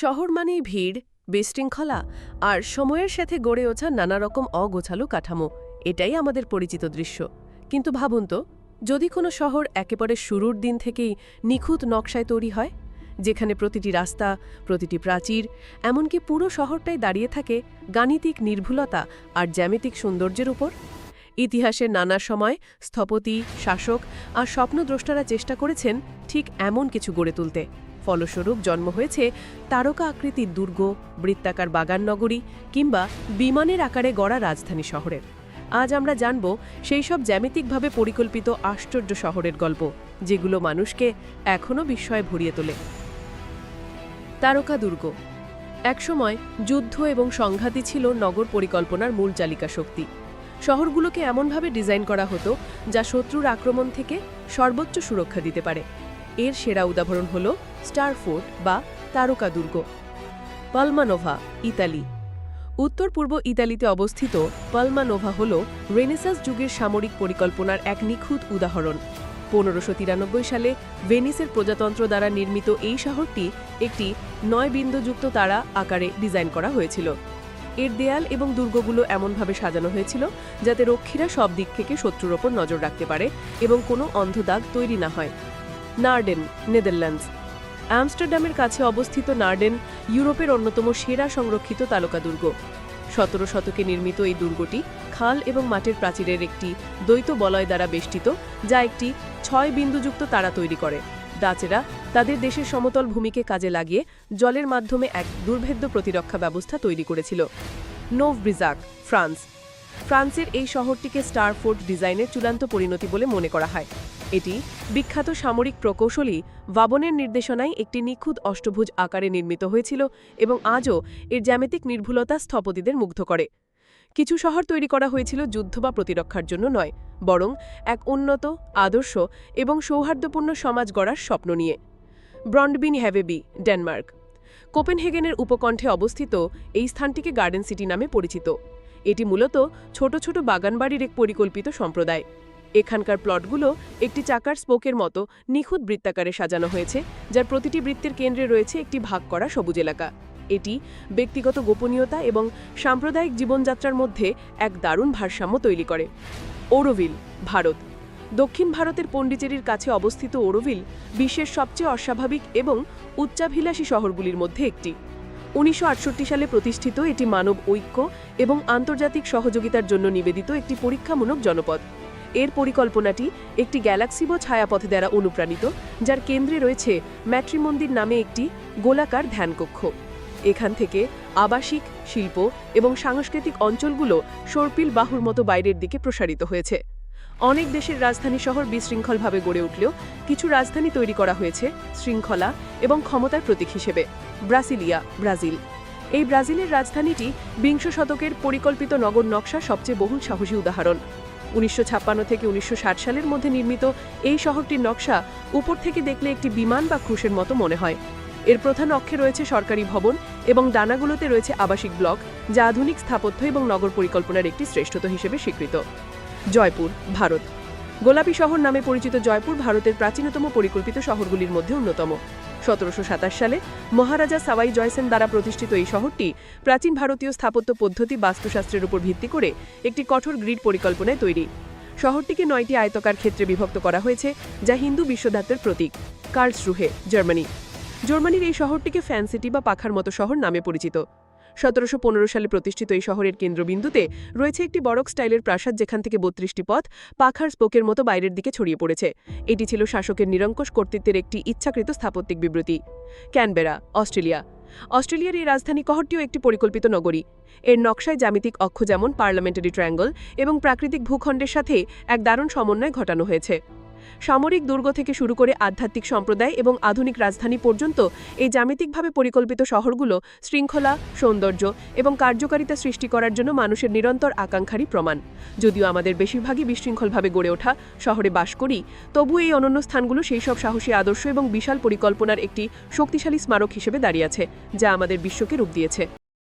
শহর মানেই ভিড়, বিশৃঙ্খলা আর সময়ের সাথে গড়ে ওঠা নানা রকম অগোছালো কাঠামো, এটাই আমাদের পরিচিত দৃশ্য। কিন্তু ভাবুন তো, যদি কোনো শহর একেবারে শুরুর দিন থেকেই নিখুঁত নকশায় তৈরি হয়, যেখানে প্রতিটি রাস্তা, প্রতিটি প্রাচীর, এমনকি পুরো শহরটাই দাঁড়িয়ে থাকে গাণিতিক নির্ভুলতা আর জ্যামিতিক সৌন্দর্যের উপর? ইতিহাসের নানা সময় স্থপতি, শাসক আর স্বপ্নদ্রষ্টারা চেষ্টা করেছেন ঠিক এমন কিছু গড়ে তুলতে। ফলস্বরূপ জন্ম হয়েছে তারকা আকৃতির দুর্গ, বৃত্তাকার বাগান নগরী কিংবা বিমানের আকারে গড়া রাজধানী শহরের। আজ আমরা জানব সেই সব জ্যামিতিকভাবে পরিকল্পিত আশ্চর্য শহরের গল্প, যেগুলো মানুষকে এখনও বিস্ময়ে ভরিয়ে তোলে। তারকা দুর্গ। একসময় যুদ্ধ এবং সংঘাতই ছিল নগর পরিকল্পনার মূল চালিকা শক্তি। শহরগুলোকে এমনভাবে ডিজাইন করা হতো যা শত্রুর আক্রমণ থেকে সর্বোচ্চ সুরক্ষা দিতে পারে এর সেরা উদাহরণ হল স্টার ফোর্ট বা তারকা দুর্গ। Palmanova, Italy. উত্তর পূর্ব ইতালিতে অবস্থিত পালমানোভা হল রেনেসাস যুগের সামরিক পরিকল্পনার এক নিখুঁত উদাহরণ। পনেরোশো তিরানব্বই সালে ভেনিসের প্রজাতন্ত্র দ্বারা নির্মিত এই শহরটি একটি নয় বিন্দুযুক্ত তারা আকারে ডিজাইন করা হয়েছিল। এর দেয়াল এবং দুর্গগুলো এমনভাবে সাজানো হয়েছিল যাতে রক্ষীরা সব দিক থেকে শত্রুর ওপর নজর রাখতে পারে এবং কোনো অন্ধদাগ তৈরি না হয়। নার্ডেন, নেদারল্যান্ডস। আমস্টারডামের কাছে অবস্থিত নার্ডেন, ইউরোপের অন্যতম সেরা সংরক্ষিত তালকা দুর্গ। সতেরো শতকে নির্মিত এই দুর্গটি খাল এবং মাটির প্রাচীরের একটি দ্বৈত বলয় দ্বারা বেষ্টিত, যা একটি ছয় বিন্দুযুক্ত তারা তৈরি করে। ডাচেরা তাদের দেশের সমতল ভূমিকে কাজে লাগিয়ে জলের মাধ্যমে এক দুর্ভেদ্য প্রতিরক্ষা ব্যবস্থা তৈরি করেছিল। Neuf Brisach France. ফ্রান্সের এই শহরটিকে স্টার ফোর্ট ডিজাইনের চূড়ান্ত পরিণতি বলে মনে করা হয়। এটি বিখ্যাত সামরিক প্রকৌশলী ভাবনের নির্দেশনায় একটি নিখুঁত অষ্টভুজ আকারে নির্মিত হয়েছিল এবং আজও এর জ্যামিতিক নির্ভুলতা স্থপতিদের মুগ্ধ করে। কিছু শহর তৈরি করা হয়েছিল যুদ্ধ বা প্রতিরক্ষার জন্য নয়, বরং এক উন্নত, আদর্শ এবং সৌহার্দ্যপূর্ণ সমাজ গড়ার স্বপ্ন নিয়ে। ব্রন্ডবিন হ্যাভেবি ডেনমার্ক। কোপেনহেগেনের উপকণ্ঠে অবস্থিত এই স্থানটিকে গার্ডেন সিটি নামে পরিচিত। এটি মূলত ছোট ছোট বাগানবাড়ির এক পরিকল্পিত সম্প্রদায়। এখানকার প্লটগুলো একটি চাকার স্পোকের মতো নিখুঁত বৃত্তাকারে সাজানো হয়েছে, যার প্রতিটি বৃত্তের কেন্দ্রে রয়েছে একটি ভাগ করা সবুজ এলাকা। এটি ব্যক্তিগত গোপনীয়তা এবং সাম্প্রদায়িক জীবনযাত্রার মধ্যে এক দারুণ ভারসাম্য তৈরি করে। ওরোভিল, ভারত। দক্ষিণ ভারতের পণ্ডিচেরির কাছে অবস্থিত ওরোভিল বিশ্বের সবচেয়ে অস্বাভাবিক এবং উচ্চাভিলাষী শহরগুলির মধ্যে একটি। উনিশশো আটষট্টি সালে প্রতিষ্ঠিত এটি মানব ঐক্য এবং আন্তর্জাতিক সহযোগিতার জন্য নিবেদিত একটি পরীক্ষামূলক জনপদ। এর পরিকল্পনাটি একটি গ্যালাক্সিবো ছায়াপথে দ্বারা অনুপ্রাণিত, যার কেন্দ্রে রয়েছে ম্যাট্রিমন্দির নামে একটি গোলাকার ধ্যানকক্ষ। এখান থেকে আবাসিক, শিল্প এবং সাংস্কৃতিক অঞ্চলগুলো সর্পিল বাহুর মতো বাইরের দিকে প্রসারিত হয়েছে। অনেক দেশের রাজধানী শহর বিশৃঙ্খলভাবে গড়ে উঠলেও কিছু রাজধানী তৈরি করা হয়েছে শৃঙ্খলা এবং ক্ষমতার প্রতীক হিসেবে, ব্রাসিলিয়া, ব্রাজিল। এই ব্রাজিলের রাজধানীটি বিংশ শতকের পরিকল্পিত নগর নকশা সবচেয়ে বহুল সাহসী উদাহরণ। উনিশশো থেকে উনিশশো ষাট সালের মধ্যে নির্মিত এই শহরটির নকশা উপর থেকে দেখলে একটি বিমান বা ক্রুশের মতো মনে হয়। এর প্রধান অক্ষে রয়েছে সরকারি ভবন এবং ডানাগুলোতে রয়েছে আবাসিক ব্লক, যা আধুনিক স্থাপত্য এবং নগর পরিকল্পনার একটি শ্রেষ্ঠতা হিসেবে স্বীকৃত। জয়পুর, ভারত। গোলাপী শহর নামে পরিচিত জয়পুর ভারতের প্রাচীনতম পরিকল্পিত শহরগুলির মধ্যে অন্যতম। সতেরোশো সাতাশ সালে মহারাজা সাওয়াই জয়সেন দ্বারা প্রতিষ্ঠিত এই শহরটি প্রাচীন ভারতীয় স্থাপত্য পদ্ধতি বাস্তুশাস্ত্রের উপর ভিত্তি করে একটি কঠোর গ্রিড পরিকল্পনায় তৈরি। শহরটিকে নয়টি আয়তকার ক্ষেত্রে বিভক্ত করা হয়েছে, যা হিন্দু বিশ্বধাত্রের প্রতীক, কার্লসরুহে, জার্মানি। জার্মানির এই শহরটিকে ফ্যান সিটি বা পাখার মতো শহর নামে পরিচিত। সতেরোশো পনেরো সালে প্রতিষ্ঠিত এই শহরের কেন্দ্রবিন্দুতে রয়েছে একটি বড়ক স্টাইলের প্রাসাদ যেখান থেকে বত্রিশটি পথ পাখার স্পোকের মতো বাইরের দিকে ছড়িয়ে পড়েছে। এটি ছিল শাসকের নিরঙ্কুশ কর্তৃত্বের একটি ইচ্ছাকৃত স্থাপত্যিক বিবৃতি। Canberra, Australia. অস্ট্রেলিয়ার এই রাজধানী কহরটিও একটি পরিকল্পিত নগরী। এর নকশায় জ্যামিতিক অক্ষ যেমন পার্লামেন্টারি ট্রায়াঙ্গল এবং প্রাকৃতিক ভূখণ্ডের সাথে এক দারুণ সমন্বয় ঘটানো হয়েছে। সামরিক দুর্গ থেকে শুরু করে আধ্যাত্মিক সম্প্রদায় এবং আধুনিক রাজধানী পর্যন্ত এই জ্যামিতিকভাবে পরিকল্পিত শহরগুলো শৃঙ্খলা, সৌন্দর্য এবং কার্যকারিতা সৃষ্টি করার জন্য মানুষের নিরন্তর আকাঙ্ক্ষারই প্রমাণ। যদিও আমাদের বেশিরভাগই বিশৃঙ্খলভাবে গড়ে ওঠা শহরে বাস করি, তবু এই অনন্য স্থানগুলো সেই সব সাহসী আদর্শ এবং বিশাল পরিকল্পনার একটি শক্তিশালী স্মারক হিসেবে দাঁড়িয়ে আছে, যা আমাদের বিশ্বকে রূপ দিয়েছে।